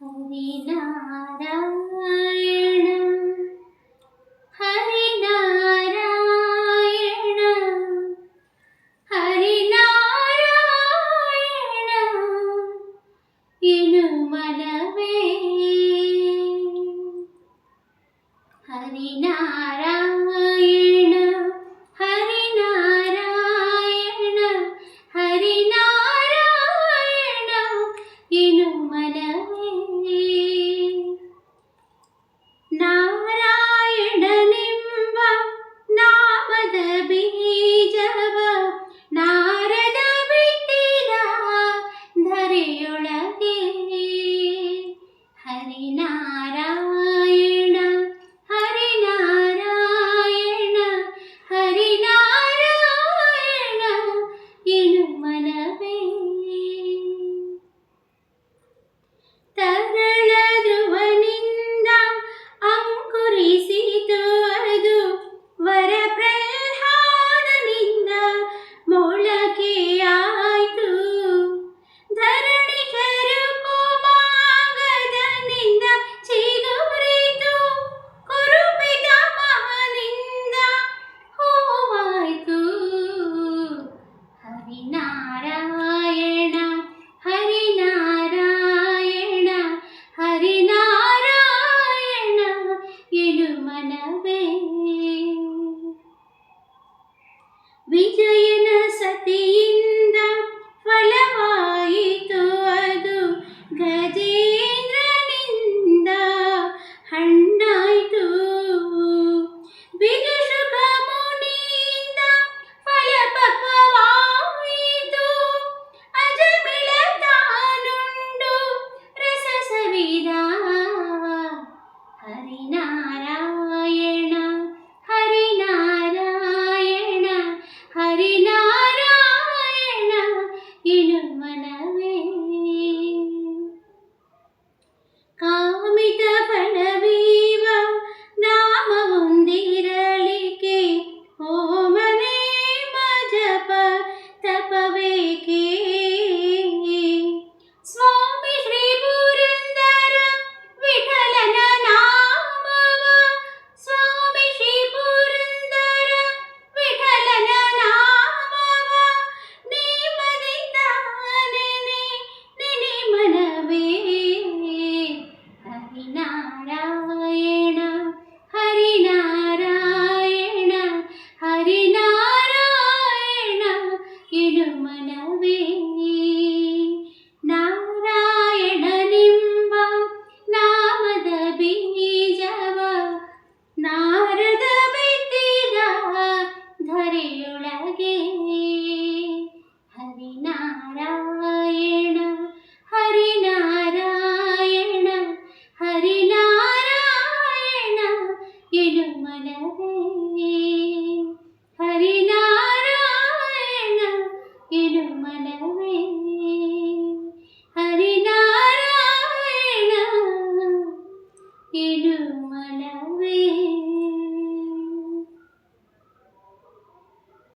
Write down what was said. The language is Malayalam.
ഹരിനാരായണ ഹരിനാരായണ ഹരിനാരായണ ഇനുമലവേ ഹരിനാരായണ பவே നാരായണ ഹരിനാരായണ ഹരിനാരായണ എഴുമലവേ ഹരിനാരായണ എഴുമലവേ ഹരിനാരായണ എഴു